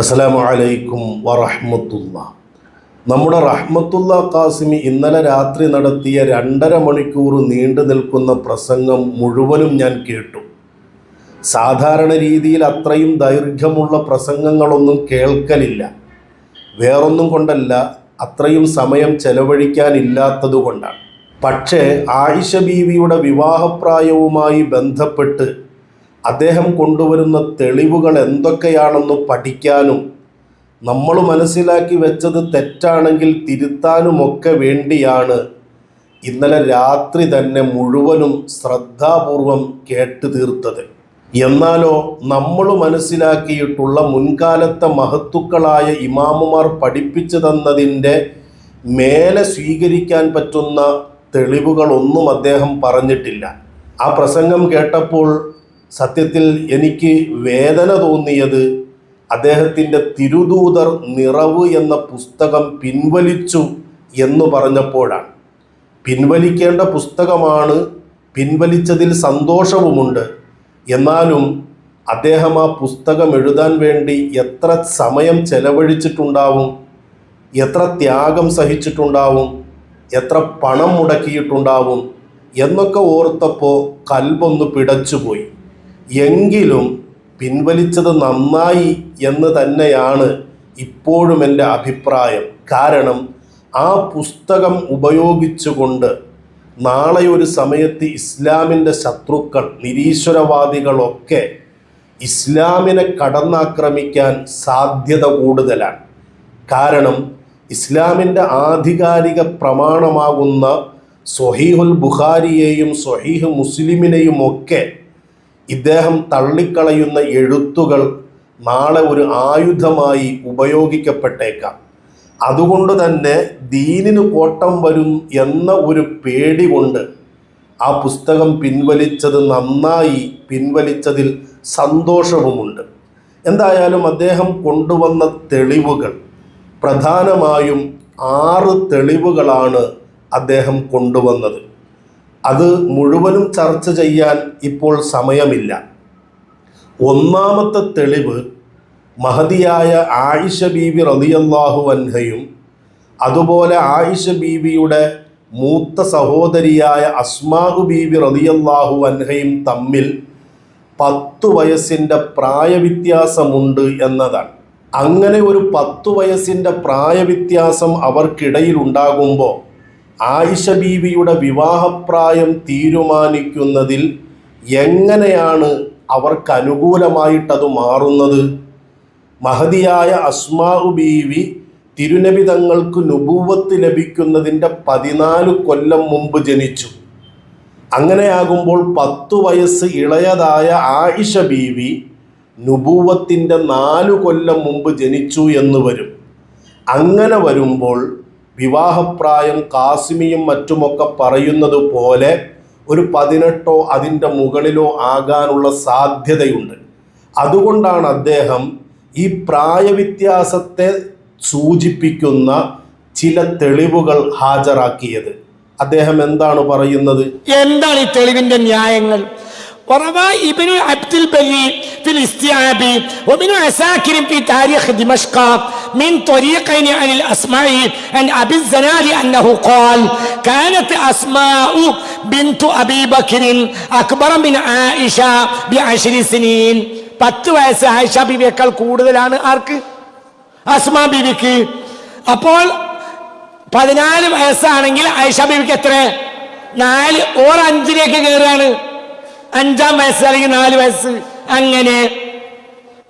അസ്സലാമു അലൈക്കും വറഹ്മത്തുള്ള. നമ്മുടെ റഹ്മത്തുള്ള കാസിമി ഇന്നലെ രാത്രി നടത്തിയ രണ്ടര മണിക്കൂർ നീണ്ടു നിൽക്കുന്ന പ്രസംഗം മുഴുവനും ഞാൻ കേട്ടു. സാധാരണ രീതിയിൽ അത്രയും ദൈർഘ്യമുള്ള പ്രസംഗങ്ങളൊന്നും കേൾക്കലില്ല. വേറൊന്നും കൊണ്ടല്ല അത്രയും സമയം ചെലവഴിക്കാനില്ലാത്തതുകൊണ്ടാണ്. പക്ഷേ ആയിഷ ബീവിയുടെ വിവാഹപ്രായവുമായി ബന്ധപ്പെട്ട് അദ്ദേഹം കൊണ്ടുവരുന്ന തെളിവുകൾ എന്തൊക്കെയാണെന്ന് പഠിക്കാനും നമ്മൾ മനസ്സിലാക്കി വെച്ചത് തെറ്റാണെങ്കിൽ തിരുത്താനുമൊക്കെ വേണ്ടിയാണ്. ഇന്നലെ രാത്രി തന്നെ മുഴുവനും ശ്രദ്ധാപൂർവം കേട്ടു തീർത്തത്. എന്നാലോ നമ്മൾ മനസ്സിലാക്കിയിട്ടുള്ള മുൻകാലത്തെ മഹത്തുക്കളായ ഇമാമുമാർ പഠിപ്പിച്ചു തന്നതിന്റെ മേലെ സ്വീകരിക്കാൻ പറ്റുന്ന തെളിവുകളൊന്നും അദ്ദേഹം പറഞ്ഞിട്ടില്ല. ആ പ്രസംഗം കേട്ടപ്പോൾ സത്യത്തിൽ എനിക്ക് വേദന തോന്നിയത് അദ്ദേഹത്തിന്റെ തിരുദൂതർ നിറവ് എന്ന പുസ്തകം പിൻവലിച്ചു എന്ന് പറഞ്ഞപ്പോഴാണ്. പിൻവലിക്കേണ്ട പുസ്തകമാണ് പിൻവലിച്ചതിൽ സന്തോഷവുമുണ്ട്. എന്നാലും അദ്ദേഹം ആ പുസ്തകം എഴുതാൻ വേണ്ടി എത്ര സമയം ചെലവഴിച്ചിട്ടുണ്ടാവും എത്ര ത്യാഗം സഹിച്ചിട്ടുണ്ടാവും എത്ര പണം മുടക്കിയിട്ടുണ്ടാവും എന്നൊക്കെ ഓർത്തപ്പോൾ കൽബൊന്ന് പിടച്ചുപോയി. എങ്കിലും പിൻവലിച്ചത് നന്നായി എന്ന് തന്നെയാണ് ഇപ്പോഴും എന്റെ അഭിപ്രായം. കാരണം ആ പുസ്തകം ഉപയോഗിച്ചുകൊണ്ട് നാളെ ഒരു സമയത്ത് ഇസ്ലാമിന്റെ ശത്രുക്കൾ നിരീശ്വരവാദികളൊക്കെ ഇസ്ലാമിനെ കടന്നാക്രമിക്കാൻ സാധ്യത കൂടുതലാണ്. കാരണം ഇസ്ലാമിന്റെ ആധികാരിക പ്രമാണമാകുന്ന സൊഹീഹുൽ ബുഖാരിയെയും സൊഹീഹ് മുസ്ലിമിനെയും ഒക്കെ ഇദ്ദേഹം തള്ളിക്കളയുന്ന എഴുത്തുകൾ നാളെ ഒരു ആയുധമായി ഉപയോഗിക്കപ്പെട്ടേക്കാം. അതുകൊണ്ട് തന്നെ ദീനിന് കോട്ടം വരും എന്ന ഒരു പേടി കൊണ്ട് ആ പുസ്തകം പിൻവലിച്ചത് നന്നായി പിൻവലിച്ചതിൽ സന്തോഷവുമുണ്ട്. എന്തായാലും അദ്ദേഹം കൊണ്ടുവന്ന തെളിവുകൾ പ്രധാനമായും ആറ് തെളിവുകളാണ് അദ്ദേഹം കൊണ്ടുവന്നത്. അത് മുഴുവനും ചർച്ച ചെയ്യാൻ ഇപ്പോൾ സമയമില്ല. ഒന്നാമത്തെ തെളിവ് മഹതിയായ ആയിഷ ബീവി റളിയല്ലാഹു അൻഹയും അതുപോലെ ആയിഷ ബീവിയുടെ മൂത്ത സഹോദരിയായ അസ്മാഹു ബീവി റളിയല്ലാഹു അൻഹയും തമ്മിൽ പത്തു വയസ്സിന്റെ പ്രായവ്യത്യാസമുണ്ട് എന്നതാണ്. അങ്ങനെ ഒരു പത്തു വയസ്സിന്റെ പ്രായവ്യത്യാസം അവർക്കിടയിൽ ഉണ്ടാകുമ്പോൾ ആയിഷ ബീവിയുടെ വിവാഹപ്രായം തീരുമാനിക്കുന്നതിൽ എങ്ങനെയാണ് അവർക്ക് അനുകൂലമായിട്ടത് മാറുന്നത്? മഹതിയായ അസ്മാഉ ബീവി തിരുനബി തങ്ങൾക്ക് നുപൂവത്ത് ലഭിക്കുന്നതിന്റെ പതിനാല് കൊല്ലം മുമ്പ് ജനിച്ചു. അങ്ങനെയാകുമ്പോൾ പത്തു വയസ്സ് ഇളയതായ ആയിഷ ബീവി നുപൂവത്തിന്റെ നാലു കൊല്ലം മുമ്പ് ജനിച്ചു എന്ന് വരും. അങ്ങനെ വരുമ്പോൾ വിവാഹപ്രായം കാസിമിയും മറ്റുമൊക്കെ പറയുന്നത് പോലെ ഒരു പതിനെട്ടോ അതിന്റെ മുകളിലോ ആകാനുള്ള സാധ്യതയുണ്ട്. അതുകൊണ്ടാണ് അദ്ദേഹം ഈ പ്രായവ്യത്യാസത്തെ സൂചിപ്പിക്കുന്ന ചില തെളിവുകൾ ഹാജരാക്കിയത്. അദ്ദേഹം എന്താണ് പറയുന്നത്? എന്താണ് ഈ തെളിവിന്റെ ന്യായങ്ങൾ? وروى ابن عبد البري في الاستيعاب وابن عساكر في تاريخ دمشق من طريقين عن الأسماء عن أبي الزناد أنه قال كانت أسماء بنت أبي بكر أكبر من عائشة بعشر سنين പത്ത് വയസ്സ് ആയിഷ ബീവിയേക്കാൾ കൂടുതലാണ് ആർക്ക് അസ്മാ ബീവിക്ക് അപ്പോൾ പതിനാല് വയസ്സാണെങ്കിൽ ആയിഷ ബീവിക്ക് എത്ര നാല് ഓർ അഞ്ചിലേക്ക് കയറുകയാണ് അഞ്ചാം വയസ്സ് അല്ലെങ്കിൽ നാല് വയസ്സ്. അങ്ങനെ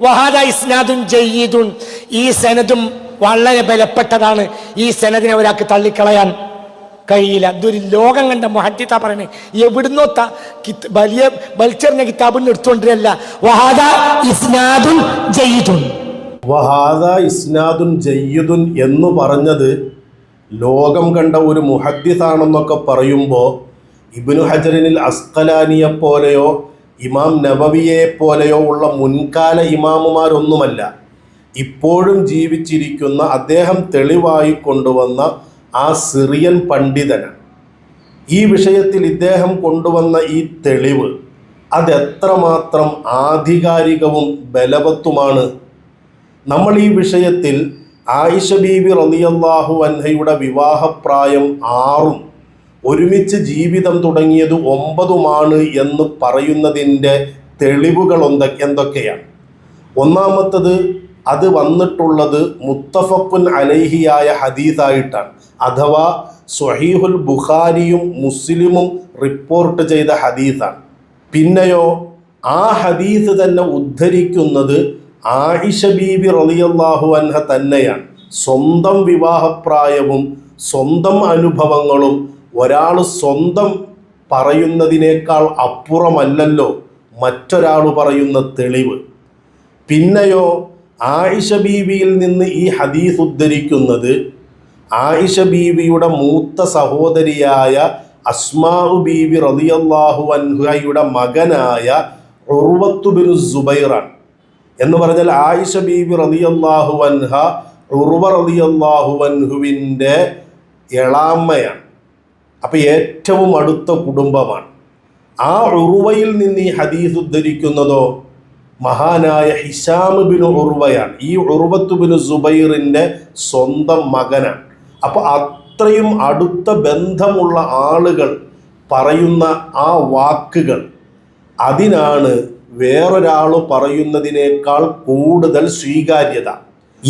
വഹാദ ഇസ്നാദുൻ ജയ്യിദുൻ. ഈ സനദും വളരെ ബലപ്പെട്ടതാണ്. ഈ സനദിനെ ഒരാൾക്ക് തള്ളിക്കളയാൻ കഴിയില്ല. ഇതൊരു ലോകം കണ്ട മൊഹറ്റിത്ത പറയണേ. എവിടുന്നോ വലിയ വലിച്ചെറിഞ്ഞ കിതാബിൽ നിന്ന് എടുത്തുകൊണ്ടിരല്ല വഹാദ ഇസ്നാദുൻ ജയ്യിദുൻ. വഹാദ ഇസ്നാദുൻ ജയ്യുദുൻ എന്ന് പറഞ്ഞത് ലോകം കണ്ട ഒരു മുഹദ്ദിസാണെന്നൊക്കെ പറയുമ്പോൾ ഇബ്നു ഹജറിനിൽ അസ്കലാനിയെ പോലെയോ ഇമാം നബവിയെ പോലെയോ ഉള്ള മുൻകാല ഇമാമുമാരൊന്നുമല്ല. ഇപ്പോഴും ജീവിച്ചിരിക്കുന്ന അദ്ദേഹം തെളിവായി കൊണ്ടുവന്ന ആ സിറിയൻ പണ്ഡിതനാണ്. ഈ വിഷയത്തിൽ ഇദ്ദേഹം കൊണ്ടുവന്ന ഈ തെളിവ് അതെത്രമാത്രം ആധികാരികവും ബലവത്തുമാണ്. നമ്മൾ ഈ വിഷയത്തിൽ ആയിഷ ബീവി റളിയല്ലാഹു അൻഹയുടെ വിവാഹപ്രായം ആറും ഒരുമിച്ച് ജീവിതം തുടങ്ങിയത് ഒമ്പതുമാണ് എന്ന് പറയുന്നതിന്റെ തെളിവുകൾ എന്തൊ എന്തൊക്കെയാണ്? ഒന്നാമത്തത് അത് വന്നിട്ടുള്ളത് മുത്തഫക്കുൻ അലൈഹിയായ ഹദീസായിട്ടാണ്. അഥവാ സ്വഹീഹുൽ ബുഖാരിയും മുസ്ലിമും റിപ്പോർട്ട് ചെയ്ത ഹദീസാണ്. പിന്നെയോ ആ ഹദീസ് തന്നെ ഉദ്ധരിക്കുന്നത് ആയിഷ ബീബി റളിയല്ലാഹു അൻഹ തന്നെയാണ്. സ്വന്തം വിവാഹപ്രായവും സ്വന്തം അനുഭവങ്ങളും ഒരാൾ സ്വന്തം പറയുന്നതിനേക്കാൾ അപ്പുറമല്ലല്ലോ മറ്റൊരാൾ പറയുന്ന തെളിവ്. പിന്നെയോ ആയിഷ ബീവിയിൽ നിന്ന് ഈ ഹദീസ് ഉദ്ധരിക്കുന്നത് ആയിഷ ബീവിയുടെ മൂത്ത സഹോദരിയായ അസ്മാഉ ബീവി റളിയല്ലാഹു അൻഹയുടെ മകനായ ഉർവത്തു ബിൻ സുബൈറാണ്. എന്ന് പറഞ്ഞാൽ ആയിഷ ബീവി റളിയല്ലാഹു അൻഹ ഉർവ റളിയല്ലാഹു അൻഹുവിന്റെ എളാമ്മയാണ്. അപ്പം ഏറ്റവും അടുത്ത കുടുംബമാണ്. ആ ഉറുവയിൽ നിന്ന് ഈ ഹദീസ് ഉദ്ധരിക്കുന്നതോ മഹാനായ ഹിഷാം ബിൻ ഉറുവയാണ്. ഈ ഉറുവത്ത് ബിൻ സുബൈറിന്റെ സ്വന്തം മകനാണ്. അപ്പോൾ അത്രയും അടുത്ത ബന്ധമുള്ള ആളുകൾ പറയുന്ന ആ വാക്കുകൾ അതിനാണ് വേറൊരാൾ പറയുന്നതിനേക്കാൾ കൂടുതൽ സ്വീകാര്യത.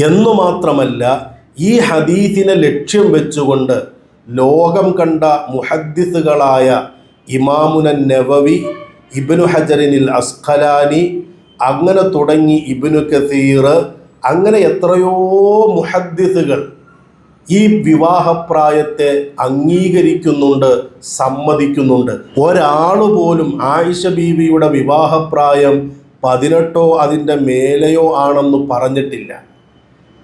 എന്നു മാത്രമല്ല ഈ ഹദീസിനെ ലക്ഷ്യം വെച്ചുകൊണ്ട് ലോകം കണ്ട മുഹദ്ദിസുകളായ ഇമാമുന നവവി ഇബ്നു ഹജറിനിൽ അസ്ഖലാനി അങ്ങനെ തുടങ്ങി ഇബ്നു കസീർ അങ്ങനെ എത്രയോ മുഹദ്ദിസുകൾ ഈ വിവാഹപ്രായത്തെ അംഗീകരിക്കുന്നുണ്ട് സമ്മതിക്കുന്നുണ്ട്. ഒരാൾ പോലും ആയിഷ ബീവിയുടെ വിവാഹപ്രായം പതിനെട്ടോ അതിന്റെ മേലെയോ ആണെന്ന് പറഞ്ഞിട്ടില്ല.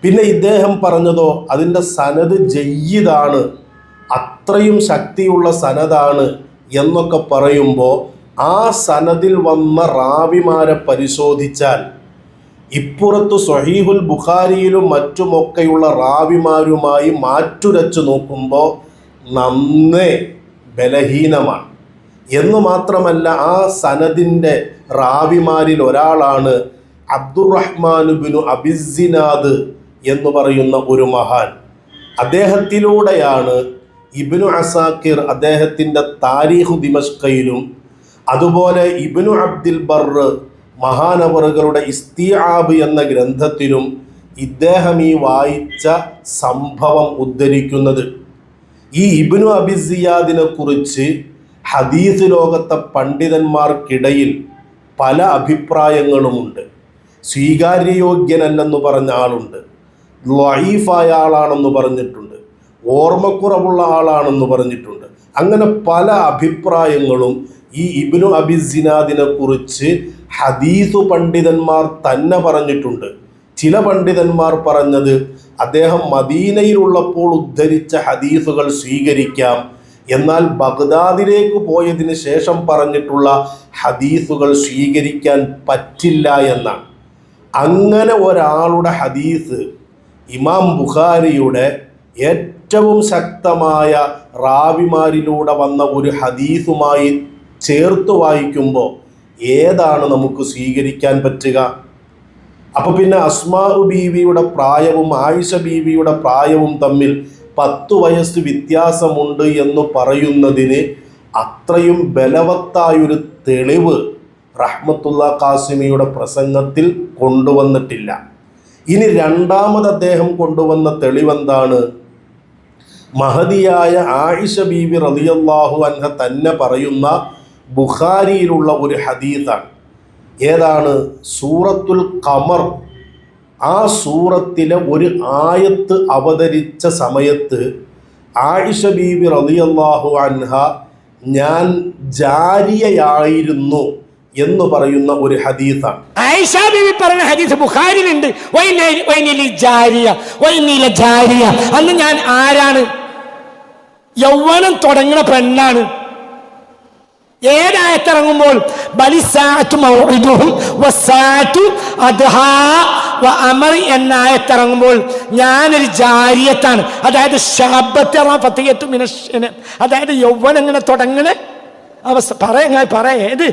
പിന്നെ ഇദ്ദേഹം പറഞ്ഞതോ അതിന്റെ സനത് ജയ്യിതാണ് അത്രയും ശക്തിയുള്ള സനതാണ് എന്നൊക്കെ പറയുമ്പോൾ ആ സനദിൽ വന്ന റാവിമാരെ പരിശോധിച്ചാൽ ഇപ്പുറത്ത് സൊഹീഹുൽ ബുഖാരിയിലും മറ്റുമൊക്കെയുള്ള റാവിമാരുമായി മാറ്റുരച്ച് നോക്കുമ്പോൾ നന്നേ ബലഹീനമാണ്. എന്ന് മാത്രമല്ല ആ സനദിന്റെ റാവിമാരിൽ ഒരാളാണ് അബ്ദുറഹ്മാനുബിനു അബിസിനാദ് എന്ന് പറയുന്ന ഒരു മഹാൻ. അദ്ദേഹത്തിലൂടെയാണ് ഇബിനു അസാക്കിർ അദ്ദേഹത്തിന്റെ താരീഖു ദിമഷ്കയിലും അതുപോലെ ഇബിനു അബ്ദുൽ ബർ മഹാനവറുകളുടെ ഇസ്തിയാബ് എന്ന ഗ്രന്ഥത്തിലും ഇദ്ദേഹം ഈ വായിച്ച സംഭവം ഉദ്ധരിക്കുന്നത്. ഈ ഇബിനു അബിസിയാദിനെ കുറിച്ച് ഹദീസ് ലോകത്തെ പണ്ഡിതന്മാർക്കിടയിൽ പല അഭിപ്രായങ്ങളുമുണ്ട്. സ്വീകാര്യയോഗ്യനല്ലെന്ന് പറഞ്ഞ ആളുണ്ട്. ലൈഫായ ആളാണെന്ന് പറഞ്ഞിട്ടുണ്ട്. ഓർമ്മക്കുറവുള്ള ആളാണെന്ന് പറഞ്ഞിട്ടുണ്ട്. അങ്ങനെ പല അഭിപ്രായങ്ങളും ഈ ഇബ്നു അബിസിനാദിനെ കുറിച്ച് ഹദീസു പണ്ഡിതന്മാർ തന്നെ പറഞ്ഞിട്ടുണ്ട്. ചില പണ്ഡിതന്മാർ പറഞ്ഞത് അദ്ദേഹം മദീനയിലുള്ളപ്പോൾ ഉദ്ധരിച്ച ഹദീസുകൾ സ്വീകരിക്കാം. എന്നാൽ ബഗ്ദാദിലേക്ക് പോയതിന് ശേഷം പറഞ്ഞിട്ടുള്ള ഹദീസുകൾ സ്വീകരിക്കാൻ പറ്റില്ല എന്നാണ്. അങ്ങനെ ഒരാളുടെ ഹദീസ് ഇമാം ബുഖാരിയുടെ ഏറ്റവും ശക്തമായ റാവിമാരിലൂടെ വന്ന ഒരു ഹദീസുമായി ചേർത്ത് വായിക്കുമ്പോൾ ഏതാണ് നമുക്ക് സ്വീകരിക്കാൻ പറ്റുക? അപ്പോൾ പിന്നെ അസ്മാഉ ബീവിയുടെ പ്രായവും ആയിഷ ബീവിയുടെ പ്രായവും തമ്മിൽ പത്തു വയസ്സ് വ്യത്യാസമുണ്ട് എന്ന് പറയുന്നതിന് അത്രയും ബലവത്തായൊരു തെളിവ് റഹ്മത്തുള്ള കാസിമിയുടെ പ്രസംഗത്തിൽ കൊണ്ടുവന്നിട്ടില്ല. ഇനി രണ്ടാമത് അദ്ദേഹം കൊണ്ടുവന്ന തെളിവെന്താണ്? മഹതിയായ ആയിഷ ബീവി റളിയല്ലാഹു അൻഹ തന്നെ പറയുന്ന ബുഖാരിയിലുള്ള ഒരു ഹദീസാണ്. ഏതാണ്? സൂറത്തുൽ ഖമർ. ആ സൂറത്തിലെ ഒരു ആയത്ത് അവതരിച്ച സമയത്ത് ആയിഷ ബീബി റളിയല്ലാഹു അൻഹ ഞാൻ ജാരിയയായിരുന്നു എന്ന് പറയുന്ന ഒരു ഹദീസാണ്. ആയിഷ പറഞ്ഞ ഹദീസ് ജാരിയ. അന്ന് ഞാൻ ആരാണ്? യൗവനം തുടങ്ങുന്ന പെണ്ണാണ്. ഏതായത്തിറങ്ങുമ്പോൾ എന്നായത്തിറങ്ങുമ്പോൾ ഞാനൊരു ജാരിയത്താണ്. അതായത് ഫത്തിയത്തു മിനശ്ശന് അതായത് യൗവനം ഇങ്ങനെ തുടങ്ങണ അവസ്ഥ. പറയാ പറയാ. ഏത്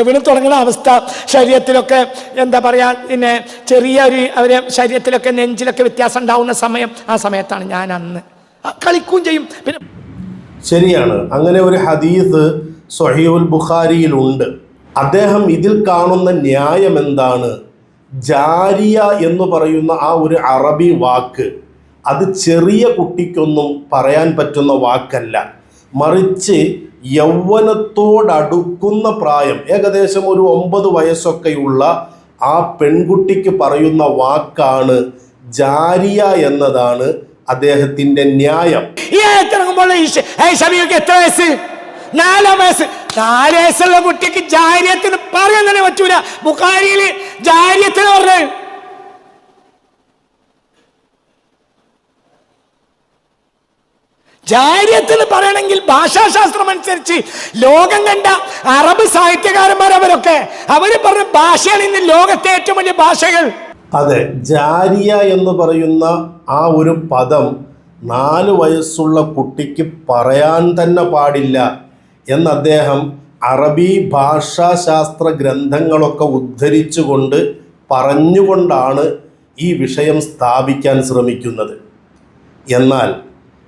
എവിടെ തുടങ്ങുന്ന അവസ്ഥ? ശരീരത്തിലൊക്കെ എന്താ പറയാ പിന്നെ ചെറിയ ഒരു അവരെ ശരീരത്തിലൊക്കെ നെഞ്ചിലൊക്കെ വ്യത്യാസം ഉണ്ടാവുന്ന സമയം ആ സമയത്താണ് ഞാൻ അന്ന് കളിക്കുകയും ചെയ്യും. പിന്നെ ശരിയാണ്. അങ്ങനെ ഒരു ഹദീസ് സൊഹീബുൽ ബുഖാരിയിലുണ്ട്. അദ്ദേഹം ഇതിൽ കാണുന്ന ന്യായം എന്താണ്? ജാരിയ എന്ന് പറയുന്ന ആ ഒരു അറബി വാക്ക് അത് ചെറിയ കുട്ടിക്കൊന്നും പറയാൻ പറ്റുന്ന വാക്കല്ല. മറിച്ച് യൗവനത്തോടടുക്കുന്ന പ്രായം ഏകദേശം ഒരു ഒമ്പത് വയസ്സൊക്കെയുള്ള ആ പെൺകുട്ടിക്ക് പറയുന്ന വാക്കാണ് ജാരിയ എന്നതാണ് അദ്ദേഹത്തിന്റെ ന്യായം. എത്ര വയസ്സ്? നാലാം വയസ്സ്. നാല് വയസ്സുള്ള കുട്ടിക്ക് ജാര്യത്തിന് പറയാൻ തന്നെ പറ്റൂല. ബുഖാരിയിൽ ജാര്യത്തിന് പറഞ്ഞത് ജാര്യത്തിന് പറയണമെങ്കിൽ ഭാഷാശാസ്ത്രം അനുസരിച്ച് ലോകം കണ്ട അറബ് സാഹിത്യകാരന്മാരവരൊക്കെ അവർ പറഞ്ഞ ഭാഷയാണ് ഇന്ന് ലോകത്തെ ഏറ്റവും വലിയ ഭാഷകൾ. അതെ ജാരിയ എന്ന് പറയുന്ന ആ ഒരു പദം നാല് വയസ്സുള്ള കുട്ടിക്ക് പറയാൻ തന്നെ പാടില്ല എന്ന് അദ്ദേഹം അറബി ഭാഷാശാസ്ത്ര ഗ്രന്ഥങ്ങളൊക്കെ ഉദ്ധരിച്ചുകൊണ്ട് പറഞ്ഞുകൊണ്ടാണ് ഈ വിഷയം സ്ഥാപിക്കാൻ ശ്രമിക്കുന്നത്. എന്നാൽ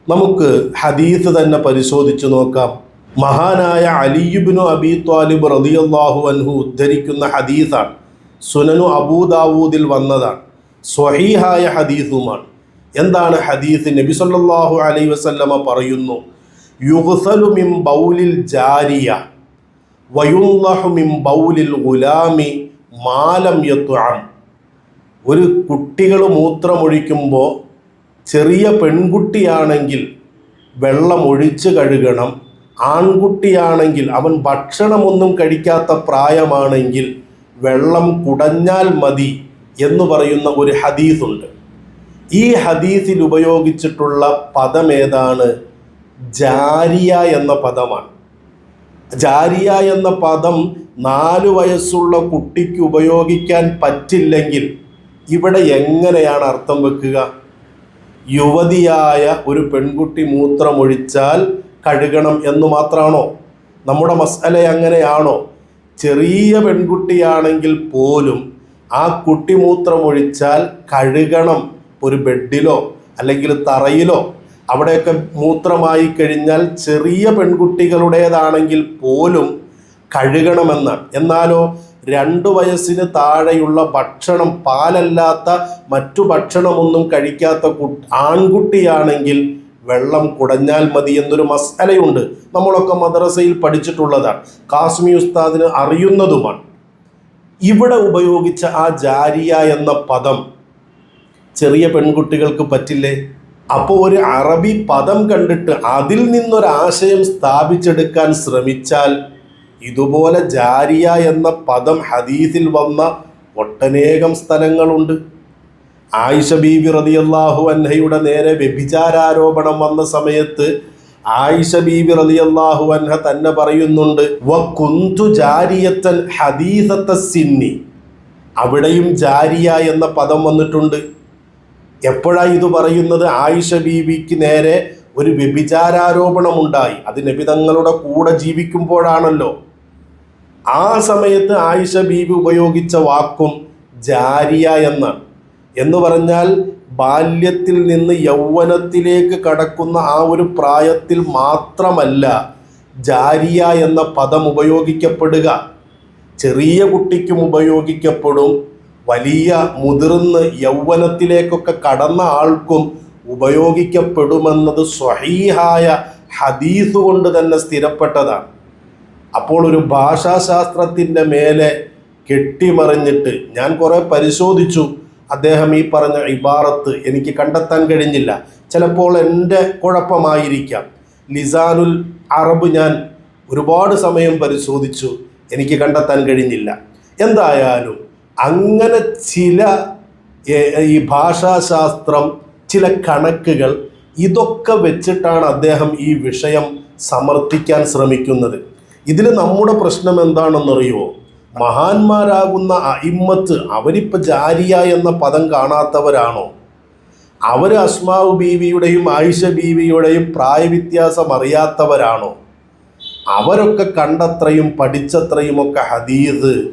നമുക്ക് ഹദീസ് തന്നെ പരിശോധിച്ചു നോക്കാം. മഹാനായ അലിയുബിനു അബി ത്വാലിബ് റളിയല്ലാഹു അൻഹു ഉദ്ധരിക്കുന്ന ഹദീസാണ്. സുനനു അബൂദാവൂദിൽ വന്നതാണ്. സ്വഹീഹായ ഹദീസുമാണ്. എന്താണ് ഹദീസ്? നബി സല്ലല്ലാഹു അലൈഹി വസല്ലമ പറയുന്നു യുഗ്സലു മിൻ ബൗലിൽ ജാരിയ വയുല്ലഹു മിൻ ബൗലിൽ ഗുലാമി മാലം യത്വാം ഒരു കുട്ടികൾ മൂത്രമൊഴിക്കുമ്പോൾ ചെറിയ പെൺകുട്ടിയാണെങ്കിൽ വെള്ളം ഒഴിച്ച് കഴുകണം ആൺകുട്ടിയാണെങ്കിൽ അവൻ ഭക്ഷണമൊന്നും കഴിക്കാത്ത പ്രായമാണെങ്കിൽ വെള്ളം കുടഞ്ഞാൽ മതി എന്ന് പറയുന്ന ഒരു ഹദീസുണ്ട്. ഈ ഹദീസിൽ ഉപയോഗിച്ചിട്ടുള്ള പദം ഏതാണ്? ജാരിയ എന്ന പദമാണ്. ജാരിയ എന്ന പദം നാല് വയസ്സുള്ള കുട്ടിക്ക് ഉപയോഗിക്കാൻ പറ്റില്ലെങ്കിൽ ഇവിടെ എങ്ങനെയാണ് അർത്ഥം വെക്കുക? യുവതിയായ ഒരു പെൺകുട്ടി മൂത്രമൊഴിച്ചാൽ കഴുകണം എന്ന് മാത്രമാണോ? നമ്മുടെ മസാല അങ്ങനെയാണോ? ചെറിയ പെൺകുട്ടിയാണെങ്കിൽ പോലും ആ കുട്ടി മൂത്രമൊഴിച്ചാൽ കഴുകണം ഒരു ബെഡിലോ അല്ലെങ്കിൽ തറയിലോ. അവിടെയൊക്കെ മൂത്രമായി കഴിഞ്ഞാൽ ചെറിയ പെൺകുട്ടികളുടേതാണെങ്കിൽ പോലും കഴുകണമെന്നാണ് എന്നാലോ രണ്ടു വയസ്സിന് താഴെയുള്ള ഭക്ഷണം പാലല്ലാത്ത മറ്റു ഭക്ഷണമൊന്നും കഴിക്കാത്ത ആൺകുട്ടിയാണെങ്കിൽ വെള്ളം കുടഞ്ഞാൽ മതി എന്നൊരു മസാലയുണ്ട്. നമ്മളൊക്കെ മദ്രസയിൽ പഠിച്ചിട്ടുള്ളതാണ്. കാസ്മി ഉസ്താദിന് അറിയുന്നതുമാണ്. ഇവിടെ ഉപയോഗിച്ച ആ ജാരിയ എന്ന പദം ചെറിയ പെൺകുട്ടികൾക്ക് പറ്റില്ലേ? അപ്പോൾ ഒരു അറബി പദം കണ്ടിട്ട് അതിൽ നിന്നൊരാശയം സ്ഥാപിച്ചെടുക്കാൻ ശ്രമിച്ചാൽ ഇതുപോലെ ജാരിയ എന്ന പദം ഹദീസിൽ വന്ന ഒട്ടനേകം സ്ഥലങ്ങളുണ്ട്. ആയിഷ ബീബി റളിയല്ലാഹു അൻഹയുടെ നേരെ വ്യഭിചാരാരോപണം വന്ന സമയത്ത് ആയിഷ ബീബി റളിയല്ലാഹു അൻഹ തന്നെ പറയുന്നുണ്ട് വ കുന്തു ഹദീസത്ത സിന്നി. അവിടെയും ജാരിയ എന്ന പദം വന്നിട്ടുണ്ട്. എപ്പോഴാ ഇത് പറയുന്നത്? ആയിഷ ബീബിക്ക് നേരെ ഒരു വ്യഭിചാരാരോപണം ഉണ്ടായി. അത് നബിതങ്ങളുടെ കൂടെ ജീവിക്കുമ്പോഴാണല്ലോ. ആ സമയത്ത് ആയിഷ ബീബി ഉപയോഗിച്ച വാക്കും ജാരിയ എന്നാണ്. എന്ന് പറഞ്ഞാൽ ബാല്യത്തിൽ നിന്ന് യൗവനത്തിലേക്ക് കടക്കുന്ന ആ ഒരു പ്രായത്തിൽ മാത്രമല്ല ജാരിയ എന്ന പദം ഉപയോഗിക്കപ്പെടുക. ചെറിയ കുട്ടിക്കും ഉപയോഗിക്കപ്പെടും. വലിയ മുതിർന്ന് യൗവനത്തിലേക്കൊക്കെ കടന്ന ആൾക്കും ഉപയോഗിക്കപ്പെടുമെന്നത് സ്വഹീഹായ ഹദീസ് കൊണ്ട് തന്നെ സ്ഥിരപ്പെട്ടതാണ്. അപ്പോൾ ഒരു ഭാഷാശാസ്ത്രത്തിന്റെ മേലെ കെട്ടിമറിഞ്ഞിട്ട് ഞാൻ കുറേ പരിശോധിച്ചു. അദ്ദേഹം ഈ പറഞ്ഞ ഇബാറത്ത് എനിക്ക് കണ്ടെത്താൻ കഴിഞ്ഞില്ല. ചിലപ്പോൾ എന്റെ കുഴപ്പമായിരിക്കാം. ലിസാനുൽ അറബ് ഞാൻ ഒരുപാട് സമയം പരിശോധിച്ചു. എനിക്ക് കണ്ടെത്താൻ കഴിഞ്ഞില്ല. എന്തായാലും അങ്ങനെ ചില ഈ ഭാഷാശാസ്ത്രം ചില കണക്കുകൾ ഇതൊക്കെ വെച്ചിട്ടാണ് അദ്ദേഹം ഈ വിഷയം സമർത്ഥിക്കാൻ ശ്രമിക്കുന്നത്. ഇതിൽ നമ്മുടെ പ്രശ്നം എന്താണെന്നറിയുമോ മഹാന്മാരാകുന്ന അയിമ്മത്ത് അവരിപ്പോൾ ജാരിയ എന്ന പദം കാണാത്തവരാണോ? അവർ അസ്മാവ് ബീവിയുടെയും ആയിഷ ബീവിയുടെയും പ്രായവ്യത്യാസം അറിയാത്തവരാണോ? അവരൊക്കെ കണ്ടത്രയും പഠിച്ചത്രയും ഒക്കെ ഹദീദ്.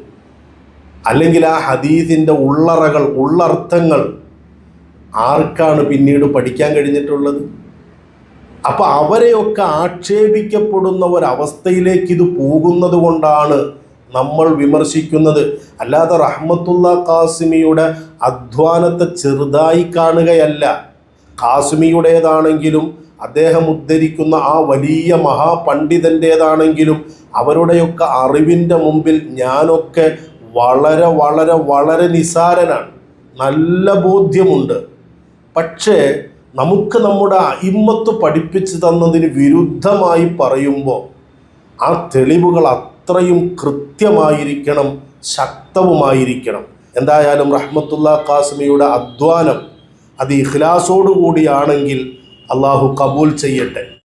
അല്ലെങ്കിൽ ആ ഹദീദിന്റെ ഉള്ളറകൾ ഉള്ളർത്ഥങ്ങൾ ആർക്കാണ് പിന്നീട് പഠിക്കാൻ കഴിഞ്ഞിട്ടുള്ളത്? അപ്പോൾ അവരെയൊക്കെ ആക്ഷേപിക്കപ്പെടുന്ന ഒരവസ്ഥയിലേക്ക് ഇത് പോകുന്നത് കൊണ്ടാണ് നമ്മൾ വിമർശിക്കുന്നത്. അല്ലാതെ റഹ്മത്തുള്ള കാസിമിയുടെ അധ്വാനത്തെ ചെറുതായി കാണുകയല്ല. കാസിമിയുടേതാണെങ്കിലും അദ്ദേഹം ഉദ്ധരിക്കുന്ന ആ വലിയ മഹാപണ്ഡിതന്റേതാണെങ്കിലും അവരുടെയൊക്കെ അറിവിന്റെ മുമ്പിൽ ഞാനൊക്കെ വളരെ വളരെ വളരെ നിസാരനാണ്. നല്ല ബോധ്യമുണ്ട്. പക്ഷേ നമുക്ക് നമ്മുടെ അയിമ്മത്ത് പഠിപ്പിച്ചു തന്നതിന് വിരുദ്ധമായി പറയുമ്പോൾ ആ തെളിവുകൾ അത്രയും കൃത്യമായിരിക്കണം ശക്തവുമായിരിക്കണം. എന്തായാലും റഹ്മത്തുള്ള ഖാസിമിയുടെ അധ്വാനം അത് ഇഖ്ലാസോടുകൂടിയാണെങ്കിൽ അള്ളാഹു കബൂൽ ചെയ്യട്ടെ.